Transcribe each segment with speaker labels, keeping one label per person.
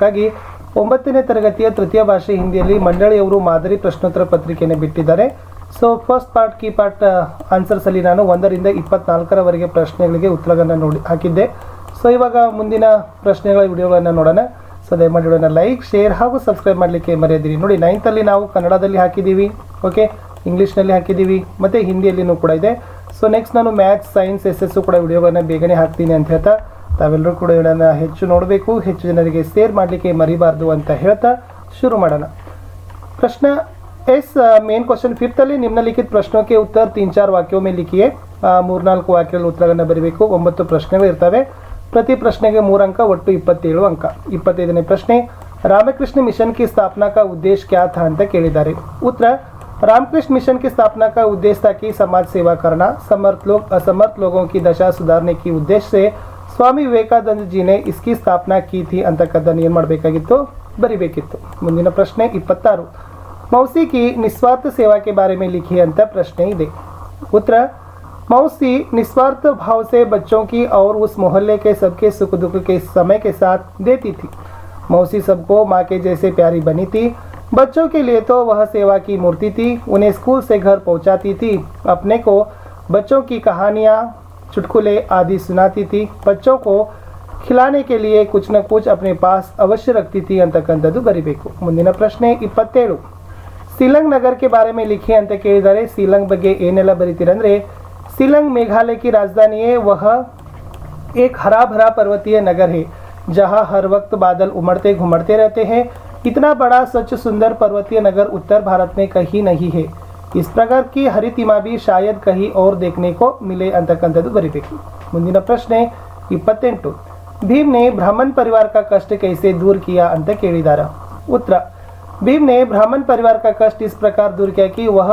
Speaker 1: ಹಾಗಾಗಿ ಒಂಬತ್ತನೇ ತರಗತಿಯ ತೃತೀಯ ಭಾಷೆ ಹಿಂದಿಯಲ್ಲಿ ಮಂಡಳಿಯವರು ಮಾದರಿ ಪ್ರಶ್ನೋತ್ತರ ಪತ್ರಿಕೆಯನ್ನು ಬಿಟ್ಟಿದ್ದಾರೆ so first part key part ಆನ್ಸರ್ಸಲ್ಲಿ ನಾನು ಒಂದರಿಂದ ಇಪ್ಪತ್ನಾಲ್ಕರವರೆಗೆ ಪ್ರಶ್ನೆಗಳಿಗೆ ಉತ್ತರಗಳನ್ನು ನೋಡಿ ಹಾಕಿದ್ದೆ ಸೊ ಇವಾಗ ಮುಂದಿನ ಪ್ರಶ್ನೆಗಳ ವಿಡಿಯೋಗಳನ್ನು ನೋಡೋಣ ಸೊ ದಯಮಾಡಿ ವಿಡಿಯೋನ ಲೈಕ್ ಶೇರ್ ಹಾಗೂ ಸಬ್ಸ್ಕ್ರೈಬ್ ಮಾಡಲಿಕ್ಕೆ ಮರೆಯದಿರಿ ನೋಡಿ ನೈನ್ತಲ್ಲಿ ನಾವು ಕನ್ನಡದಲ್ಲಿ ಹಾಕಿದ್ದೀವಿ ಓಕೆ ಇಂಗ್ಲೀಷ್ನಲ್ಲಿ ಹಾಕಿದ್ದೀವಿ ಮತ್ತು ಹಿಂದಿಯಲ್ಲಿನೂ ಕೂಡ ಇದೆ ಸೊ ನೆಕ್ಸ್ಟ್ ನಾನು ಮ್ಯಾಥ್ಸ್ ಸೈನ್ಸ್ ಎಸ್ ಎಸ್ಸು ಕೂಡ ವಿಡಿಯೋಗಳನ್ನು ಬೇಗನೆ ಹಾಕ್ತೀನಿ ಅಂತ ಹೇಳ್ತಾ ತವೆಲ್ರು ಕೂಡ ಏನನೆ ಹೆಚ್ಚು ನೋಡಬೇಕು ಹೆಚ್ಚು ಜನರಿಗೆ แชร์ ಮಾಡ್ಲಿಕ್ಕೆ ಮರಿಬರ್ದು ಅಂತ ಹೇಳ್ತಾ ಶುರು ಮಾಡಣ ಪ್ರಶ್ನ ಎಸ್ ಮೈನ್ ಕ್ವೆಶ್ಚನ್ ಫಿಫ್ತ್ ಅಲ್ಲಿ ನಿಮ್ಮಲ್ಲಿಕಿತ ಪ್ರಶ್ನೋಕೆ ಉತ್ತರ 3 4 ವಾಕ್ಯೋಮೆ লিখಿಕ್ಕೆ 3 4 ವಾಕ್ಯಗಳ ಉತ್ತರವನ್ನು ಬರಿಬೇಕು ಒಂಬತ್ತು ಪ್ರಶ್ನೆಗಳು ಇರ್ತವೆ ಪ್ರತಿ ಪ್ರಶ್ನೆಗೆ 3 ಅಂಕ ಒಟ್ಟು 27 ಅಂಕ 25ನೇ ಪ್ರಶ್ನೆ ರಾಮಕೃಷ್ಣ ಮಿಷನ್ ಕಿ ಸ್ಥಾಪನಾ ಕಾ ಉದ್ದೇಶ ಕ್ಯಾ ಥಾ ಅಂತ ಕೇಳಿದಾರೆ ಉತ್ತರ ರಾಮಕೃಷ್ಣ ಮಿಷನ್ ಕಿ ಸ್ಥಾಪನಾ ಕಾ ಉದ್ದೇಶ ತಾ ಕಿ samaj seva karna samarth log asamarth logon ki dasha sudharne ke uddeshya se स्वामी ಸ್ವಾಮಿ ವಿವೇಕಾನಂದ ಜಿನೆ ಇಸ್ಕಿ ಸ್ಥಾಪನಾ ಕೀತಿ ಅಂತಕ್ಕದ್ದನ್ನು ಏನು ಮಾಡಬೇಕಾಗಿತ್ತು ಬರಿಬೇಕಿತ್ತು ಮುಂದಿನ ಪ್ರಶ್ನೆ ಇಪ್ಪತ್ತಾರು ಮೌಸಿ ಕಿ ನಿಸ್ವಾರ್ಥ ಸೇವಾಕ್ಕೆ ಬಾರೆ ಮೇ ಲಿಖಿ ಅಂತ ಪ್ರಶ್ನೆ ಇದೆ उत्तर मौसी निस्वार्थ भाव से बच्चों की और उस मोहल्ले के सबके सुख दुख के समय के साथ देती थी मौसी सबको माँ के जैसे प्यारी बनी थी बच्चों के लिए तो वह सेवा की मूर्ति थी उन्हें स्कूल से घर पहुँचाती थी अपने को बच्चों की कहानियाँ चुटकुले आदि सुनाती थी बच्चों को खिलाने के लिए कुछ न कुछ अपने पास अवश्य रखती थी अंत कंतु गरीबे को मुंदिन प्रश्न इपत्तेड़ श्रीलंग नगर के बारे में लिखे अंत के श्रीलंग बगे ऐनेला बरितिर श्रीलंग मेघालय की राजधानी है वह एक हरा भरा पर्वतीय नगर है जहां हर वक्त बादल उमड़ते घुमड़ते रहते हैं इतना बड़ा स्वच्छ सुंदर पर्वतीय नगर उत्तर भारत में कहीं नहीं है इस प्रकार की हरितिमा भी शायद कहीं और देखने को मिले अंत बरी मुझे प्रश्न इपत् भीम ने ब्राह्मण परिवार का कष्ट कैसे दूर किया अंत उत्तर भीम ने ब्राह्मण परिवार का कष्ट इस प्रकार दूर किया कि वह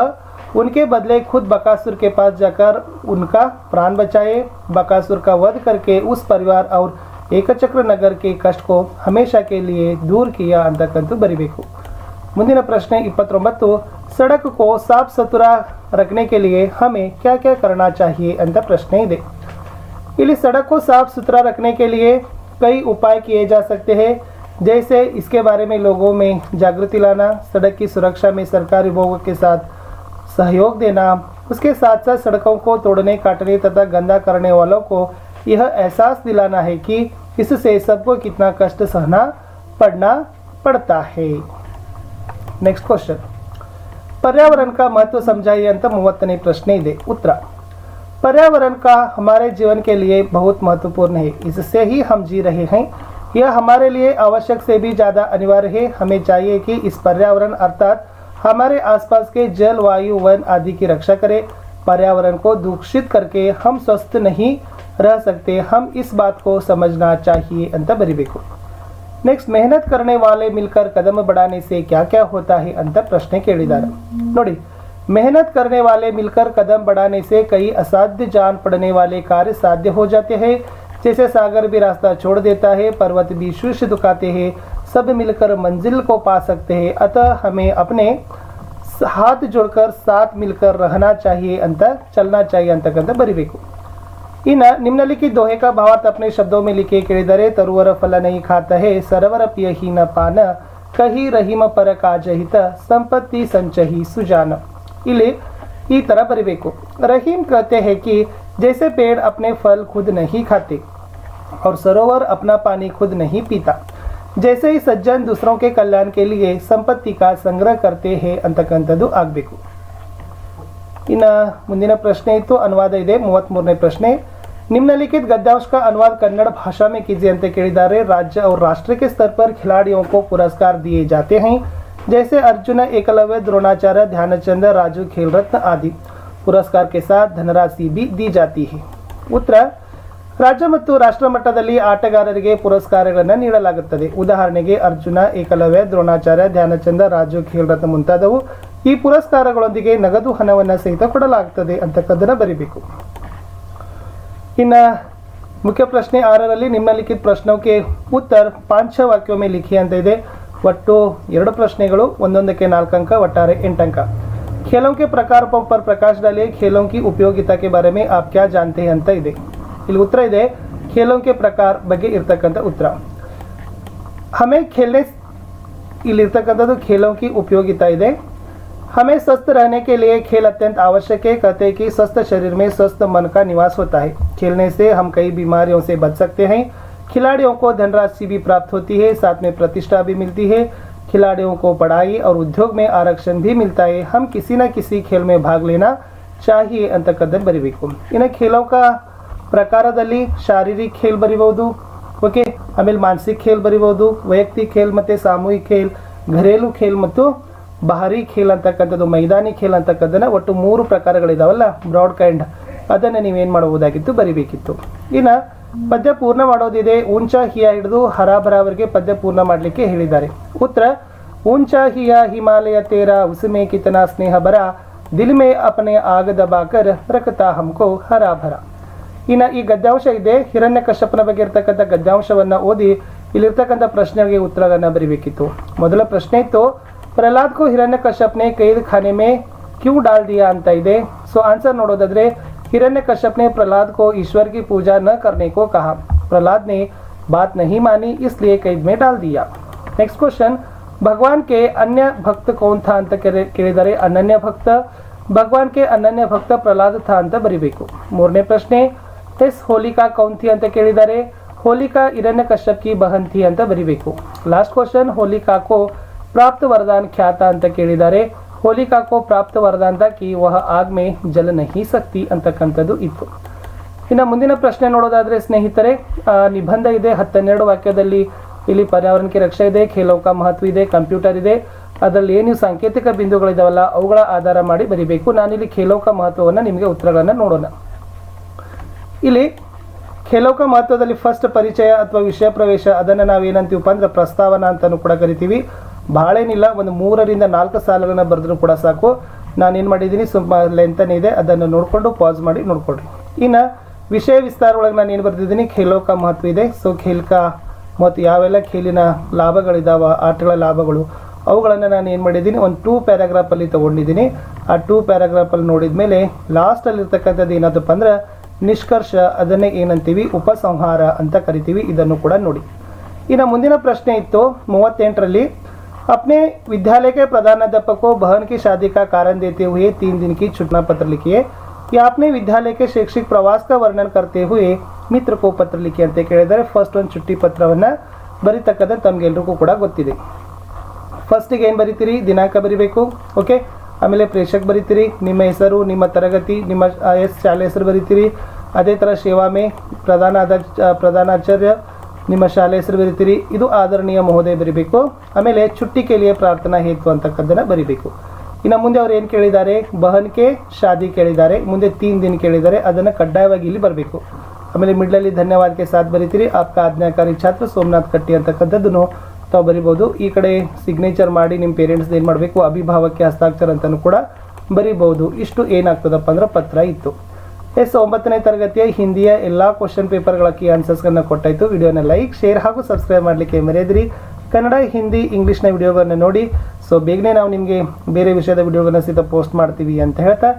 Speaker 1: उनके बदले खुद बकासुर के पास जाकर उनका प्राण बचाए बकासुर का वध करके उस परिवार और एकचक्र नगर के कष्ट को हमेशा के लिए दूर किया अंत बरी ಮುಂದಿನ प्रश्न इपत् सड़क को साफ सुथरा रखने के लिए हमें क्या क्या करना चाहिए अंत प्रश्न ಇದೆ सड़क को साफ सुथरा रखने के लिए कई उपाय किए जा सकते हैं जैसे इसके बारे में लोगों में जागृति लाना सड़क की सुरक्षा में सरकारी विभागों के साथ सहयोग देना उसके साथ साथ सड़कों को तोड़ने काटने तथा गंदा करने वालों को यह एहसास दिलाना है कि इससे सबको कितना कष्ट सहना पड़ना पड़ता है ನೆಕ್ಸ್ಟ್ ಕ್ವಶನ್ पर्यावरण का महत्व समझाइए अंत मुवत्तने प्रश्न ही दे पर्यावरण का हमारे जीवन के लिए बहुत महत्वपूर्ण है इससे ही हम जी रहे हैं यह हमारे लिए आवश्यक से भी ज़्यादा अनिवार्य है हमें चाहिए कि इस पर्यावरण अर्थात हमारे आसपास के जल वायु वन आदि की रक्षा करें पर्यावरण को दूषित करके हम स्वस्थ नहीं रह सकते हम इस बात को समझना चाहिए अंत को ನೆಕ್ಸ್ಟ್ मेहनत करने वाले मिलकर कदम बढ़ाने से क्या क्या होता है ಅಂತ ಪ್ರಶ್ನೆ ಕೇಳಿದ್ದಾರೆ ನೋಡಿ मेहनत करने वाले मिलकर कदम बढ़ाने से कई असाध्य जान पड़ने वाले कार्य साध्य हो जाते हैं जैसे सागर भी रास्ता छोड़ देता है पर्वत भी शीर्ष दुखाते हैं सब मिलकर मंजिल को पा सकते हैं अतः हमें अपने हाथ जोड़कर साथ मिलकर रहना चाहिए अंतर चलना चाहिए अंत अंत बरीबे को ಇನ್ನ ಹಿನ್ನಲಿಕ್ಕೆ ದೋಹೇಕಾ ಭಾವಾರ್ಥ ಅಪ್ನೆ ಶಬ್ದೋ ಮೇ ಲಿಕೇ ಕರೇ ದರೆ ತರುವರ ಫಲ ನಹಿ ಖಾತಹೇ ಸರವರ ಪಿಯ ಹಿ ನ ಪಾಲ ಕಹಿ ರಹೀಮ ಪರಕಾಜಹಿತ ಸಂಪತ್ತಿ ಸಂಚಹಿ ಸುಜಾನ ಇಲಿ ಈ ತರ ಪರಿಬೇಕು ರಹೀಮ ಕಹತೆ ಹಕಿ ಜೈಸೆ ಬೇಡ್ ಅಪ್ನೆ ಫಲ್ ಖುದ್ ನಹಿ ಖಾತೇ ಔರ್ ಸರವರ್ ಅಪ್ನಾ ಪಾನಿ ಖುದ್ ನಹಿ ಪೀತಾ ಜೈಸೆ ಈ ಸಜ್ಜನ ದೂಸರೋ ಕೇ ಕಲ್ಯಾಣ ಕೇ ಲಿಯೇ ಸಂಪತ್ತಿ ಕಾ ಸಂಗ್ರಹ ಕರ್ತೆ ಹೇ ಅಂತಕಂತದು ಆಗಬೇಕು ಇನ್ನ ಮುಂದಿನ ಪ್ರಶ್ನೆ ಇತ್ತು ಅನುವಾದ ಇದೆ 33ನೇ ಪ್ರಶ್ನೆ निम्नलिखित गद्यांश का अनुवाद कन्नड़ भाषा में कीजिए ರಾಜ್ಯ किड़ीदारे राज्य और राष्ट्र के स्तर पर खिलाड़ियों को पुरस्कार दिए जाते हैं जैसे अर्जुन एकलव्य द्रोणाचार्य ध्यानचंद राजू खेल रत्न आदि ಪುರಸ್ಕಾರ ಧನರಾಶಿ ಬಿ ದಿ ಜಾತಿ ಉತ್ತರ ರಾಜ್ಯ ಮತ್ತು ರಾಷ್ಟ್ರ ಮಟ್ಟದಲ್ಲಿ ಆಟಗಾರರಿಗೆ ಪುರಸ್ಕಾರಗಳನ್ನು ನೀಡಲಾಗುತ್ತದೆ ಉದಾಹರಣೆಗೆ ಅರ್ಜುನ ಏಕಲವ್ಯ ದ್ರೋಣಾಚಾರ್ಯ ಧ್ಯಾನಚಂದ ರಾಜು ಖೇಲ್ರತ್ನ ಮುಂತಾದವು ಈ ಪುರಸ್ಕಾರಗಳೊಂದಿಗೆ ನಗದು ಹಣವನ್ನು ಸಹಿತ ಕೊಡಲಾಗುತ್ತದೆ ಅಂತ ಕದನ ಬರೀಬೇಕು ಇನ್ನ ಮುಖ್ಯ ಪ್ರಶ್ನೆ ಆರರಲ್ಲಿ ಲಿಖಿತ ಪ್ರಶ್ನೆಗೆ ಉತ್ತರ ಪಾಂಚ ವಾಕ್ಯೊಮ್ಮೆ ಲಿಖಿ ಅಂತ ಇದೆ ಒಟ್ಟು ಎರಡು ಪ್ರಶ್ನೆಗಳು ಒಂದೊಂದಕ್ಕೆ ನಾಲ್ಕು ಅಂಕ ಒಟ್ಟಾರೆ ಎಂಟಂಕ ಅಂಕ ಪ್ರಕಾರ ಪ್ರಕಾರ ಪಂಪರ್ प्रकाश ಖೇಲೊಂಕಿ ಉಪಯೋಗಿತಕ್ಕೆ ಬಾರೆ ಮೇ ಆಪ್ ಕ್ಯಾ ಜಾನ್ತೆ ಅಂತ ಇದೆ ಇಲ್ಲಿ ಉತ್ತರ ಇದೆ ಖೇಲೋಂ ಪ್ರಕಾರ ಬಗ್ಗೆ ಇರ್ತಕ್ಕಂಥ ಉತ್ತರ ಹಮೇ ಖೇಲ್ನೆ ಇಲ್ಲಿರ್ತಕ್ಕಂಥದ್ದು ಖೇಲೋಂ ಉಪಯೋಗಿತ ಉಪಯೋಗಿತಾ ಇದೆ हमें स्वस्थ रहने के लिए खेल अत्यंत आवश्यक है कहते हैं कि स्वस्थ शरीर में स्वस्थ मन का निवास होता है खेलने से हम कई बीमारियों से बच सकते हैं खिलाड़ियों को धनराशि भी प्राप्त होती है साथ में प्रतिष्ठा भी मिलती है खिलाड़ियों को पढ़ाई और उद्योग में आरक्षण भी मिलता है हम किसी न किसी खेल में भाग लेना चाहिए अंत ಅಂತ ಕದನ್ इन खेलों का प्रकार शारीरिक खेल बरीबू ओके ಆಮೇಲೆ मानसिक खेल बरीबू वैयक्तिक खेल मत सामूहिक खेल घरेलू खेल मतलब ಬಹರಿ ಖೇಲ್ ಅಂತಕ್ಕಂಥದ್ದು ಮೈದಾನಿ ಖೇಲ್ ಅಂತಕ್ಕಂಥದ್ದನ್ನ ಒಟ್ಟು ಮೂರು ಪ್ರಕಾರಗಳಿದಾವಲ್ಲ ಬ್ರಾಡ್ ಕೈಂಡ್ ಅದನ್ನು ನೀವೇನು ಮಾಡಬಹುದಾಗಿತ್ತು ಬರಿಬೇಕಿತ್ತು ಇನ್ನು ಪದ್ಯ ಪೂರ್ಣ ಮಾಡೋದಿದೆ ಉಂಚಾ ಹಿಯಾ ಹಿಡಿದು ಅವರಿಗೆ ಪದ್ಯ ಪೂರ್ಣ ಮಾಡಲಿಕ್ಕೆ ಹೇಳಿದ್ದಾರೆ ಉತ್ತರ ಉಂಚಾ ಹಿಯಾ ಹಿಮಾಲಯ ತೇರ ಉಸುಮೆ ಸ್ನೇಹ ಸ್ನೇಹ ಬರ दिल ಅಪನೆ ಆಗದ ಬಾಕರ್ ರಕತಾ रखता हमको ಇನ್ನ ಇನ್ನು ಈ ಗದ್ಯಾಂಶ ಇದೆ ಹಿರಣ್ಯ ಕಶ್ಯಪನ ಬಗ್ಗೆ ಇರತಕ್ಕಂಥ ಗದ್ಯಾಂಶವನ್ನು ಓದಿ ಇಲ್ಲಿರ್ತಕ್ಕಂಥ ಪ್ರಶ್ನೆಗೆ ಉತ್ತರವನ್ನು ಬರಿಬೇಕಿತ್ತು ಮೊದಲ ಪ್ರಶ್ನೆ ಇತ್ತು कश्यप ने कैद खाने में क्यों डाल दिया अंत इधे सो आंसर नोड़ोद्रे हिरण्य कश्यप ने प्रहलाद को ईश्वर की पूजा न करने को कहा प्रहलाद ने बात नहीं मानी इसलिए कैद में डाल दिया नेक्स्ट क्वेश्चन भगवान के अन्य भक्त कौन था अंत के अनन्य भक्त भगवान के अनन्य भक्त प्रहलाद था अंत बरीबेको मोरने प्रश्न इस होलिका कौन थी अंत केदारे होलिका हिरण्य कश्यप की बहन थी अंत बरीबेको लास्ट क्वेश्चन होलिका को ಪ್ರಾಪ್ತ वरदान ಖ್ಯಾತ ಅಂತ ಕೇಳಿದ್ದಾರೆ ಹೋಲಿಕಾಕೋ ಪ್ರಾಪ್ತ ವರದಾನ ಕಿ ವಹ ಆಗ್ಮೆ ಜಲ ನಹಿ ಸಕ್ತಿ ಅಂತಕ್ಕಂಥದ್ದು ಇತ್ತು ಇನ್ನು ಮುಂದಿನ ಪ್ರಶ್ನೆ ನೋಡೋದಾದರೆ ಸ್ನೇಹಿತರೆ ನಿಬಂಧ ಇದೆ ಹತ್ತೆರಡು ವಾಕ್ಯದಲ್ಲಿ ಇಲ್ಲಿ ಪರ್ಯಾವರಣಕ್ಕೆ ರಕ್ಷ ಇದೆ ಖೇಲೋಕ ಮಹತ್ವ ಇದೆ ಕಂಪ್ಯೂಟರ್ ಇದೆ ಅದರಲ್ಲಿ ಏನು ಸಾಂಕೇತಿಕ ಬಿಂದುಗಳಿದಾವಲ್ಲ ಅವುಗಳ ಆಧಾರ ಮಾಡಿ ಬರೀಬೇಕು ನಾನಿಲ್ಲಿ ಖೇಲೋಕ ಮಹತ್ವವನ್ನು ನಿಮಗೆ ಉತ್ತರಗಳನ್ನು ನೋಡೋಣ ಇಲ್ಲಿ ಖೇಲೋಕ ಮಹತ್ವದಲ್ಲಿ ಫಸ್ಟ್ ಪರಿಚಯ ಅಥವಾ ವಿಷಯ ಪ್ರವೇಶ ಅದನ್ನು ಏನಂತೀವಪ್ಪ ಅಂದ್ರೆ ಪ್ರಸ್ತಾವನಾ ಅಂತಲೂ ಕೂಡ ಕರಿತೀವಿ ಬಹಳೇನಿಲ್ಲ ಒಂದು ಮೂರರಿಂದ ನಾಲ್ಕು ಸಾಲುಗಳನ್ನ ಬರೆದ್ರು ಕೂಡ ಸಾಕು ಏನು ಮಾಡಿದ್ದೀನಿ ಸ್ವಲ್ಪ ಇದೆ ಅದನ್ನು ನೋಡಿಕೊಂಡು ಪಾಸ್ ಮಾಡಿ ನೋಡ್ಕೊಳ್ರಿ ಇನ್ನು ವಿಷಯ ವಿಸ್ತಾರ ಒಳಗೆ ನಾನು ಏನು ಬರ್ತಿದ್ದೀನಿ ಖೇಲೋಕ ಮಹತ್ವ ಇದೆ ಸೊ ಖೇಲ್ಕ ಮತ್ತು ಯಾವೆಲ್ಲ ಖೇಲಿನ ಲಾಭಗಳಿದಾವೆ ಆಟಗಳ ಲಾಭಗಳು ಅವುಗಳನ್ನು ನಾನು ಏನು ಮಾಡಿದ್ದೀನಿ ಒಂದು ಟೂ ಪ್ಯಾರಾಗ್ರಾಫಲ್ಲಿ ತೊಗೊಂಡಿದ್ದೀನಿ ಆ ಟೂ ಪ್ಯಾರಾಗ್ರಾಫಲ್ಲಿ ನೋಡಿದ ಮೇಲೆ ಲಾಸ್ಟಲ್ಲಿ ಇರ್ತಕ್ಕಂಥದ್ದು ಏನಂತಪ್ಪ ಅಂದ್ರೆ ನಿಷ್ಕರ್ಷ ಅದನ್ನೇ ಏನಂತೀವಿ ಉಪಸಂಹಾರ ಅಂತ ಕರಿತೀವಿ ಇದನ್ನು ಕೂಡ ನೋಡಿ ಇನ್ನು ಮುಂದಿನ ಪ್ರಶ್ನೆ ಇತ್ತು ಮೂವತ್ತೆಂಟರಲ್ಲಿ अपने विद्यालय के प्रधानाध्यापक को बहन की शादी का कारण देते हुए 3 दिन की छुट्टी का पत्र लिखिए या आपने विद्यालय के शैक्षिक प्रशासक का वर्णन करते हुए मित्र को पत्र लिखिए ಅಂತ ಕೇಳಿದ್ರೆ ಫಸ್ಟ್ ಒನ್ छुट्टी ಪತ್ರವನ್ನ ಬರೀತಕದ್ರೆ ತಮಗೆ ಎಲ್ಲರಿಗೂ ಕೂಡ ಗೊತ್ತಿದೆ ಫಸ್ಟ್ ಗೆ ಏನು ಬರೀತೀರಿ ದಿನಾಂಕ ಬರಿಬೇಕು ಓಕೆ ಆಮೇಲೆ ಪ್ರೇಷಕ ಬರೀತೀರಿ ನಿಮ್ಮ ಹೆಸರು ನಿಮ್ಮ ತರಗತಿ ನಿಮ್ಮ ಎಸ್ ಶಾಲೆ ಹೆಸರು ಬರೀತೀರಿ ಅದೇ तरह ಸೇವಾಮೇ ಪ್ರधानाದ ಪ್ರधानाचार्य ನಿಮ್ಮ ಶಾಲೆ ಹೆಸರು ಬರೀತೀರಿ ಇದು ಆಧರಣೀಯ ಮಹೋದಯ ಬರಿಬೇಕು ಆಮೇಲೆ ಚುಟ್ಟಿ ಕೇಳಿಯ ಪ್ರಾರ್ಥನಾ ಹೇತು ಅಂತಕ್ಕದ್ದನ್ನು ಬರಿಬೇಕು ಇನ್ನು ಮುಂದೆ ಅವ್ರು ಏನು ಕೇಳಿದ್ದಾರೆ ಬಹನ್ಕೆ ಶಾದಿ ಕೇಳಿದ್ದಾರೆ ಮುಂದೆ ತೀನ್ ದಿನ ಕೇಳಿದ್ದಾರೆ ಅದನ್ನು ಕಡ್ಡಾಯವಾಗಿ ಇಲ್ಲಿ ಬರಬೇಕು ಆಮೇಲೆ ಮಿಡ್ಲಲ್ಲಿ ಧನ್ಯವಾದಕ್ಕೆ ಸಾಥ್ ಬರಿತೀರಿ ಆಪ್ಕ ಆಜ್ಞಾಕಾರಿ ಛಾತ್ರ ಸೋಮನಾಥ್ ಕಟ್ಟಿ ಅಂತಕ್ಕಂಥದ್ದನ್ನು ತಾವು ಬರಿಬೋದು ಈ ಕಡೆ ಸಿಗ್ನೇಚರ್ ಮಾಡಿ ನಿಮ್ಮ ಪೇರೆಂಟ್ಸ್ ಏನು ಮಾಡಬೇಕು ಅಭಿಭಾವಕ್ಕೆ ಹಸ್ತಾಕ್ಷರ ಅಂತಲೂ ಕೂಡ ಬರಿಬೋದು ಇಷ್ಟು ಏನಾಗ್ತದಪ್ಪ ಅಂದ್ರೆ ಪತ್ರ ಇತ್ತು ಎಸ್ ಒಂಬತ್ತನೇ ತರಗತಿಯ ಹಿಂದಿಯ ಎಲ್ಲ ಕ್ವಶನ್ ಪೇಪರ್ಗಳ ಕಿ ಆನ್ಸರ್ಸ್ಗಳನ್ನು ಕೊಟ್ಟಾಯಿತು ವಿಡಿಯೋನ ಲೈಕ್ ಶೇರ್ ಹಾಗೂ ಸಬ್ಸ್ಕ್ರೈಬ್ ಮಾಡಲಿಕ್ಕೆ ಮರೆಯದ್ರಿ ಕನ್ನಡ ಹಿಂದಿ ಇಂಗ್ಲೀಷ್ನ ವಿಡಿಯೋಗಳನ್ನು ನೋಡಿ ಸೊ ಬೇಗನೆ ನಾವು ನಿಮಗೆ ಬೇರೆ ವಿಷಯದ ವಿಡಿಯೋಗಳನ್ನು ಸಹಿತ ಪೋಸ್ಟ್ ಮಾಡ್ತೀವಿ ಅಂತ ಹೇಳ್ತಾ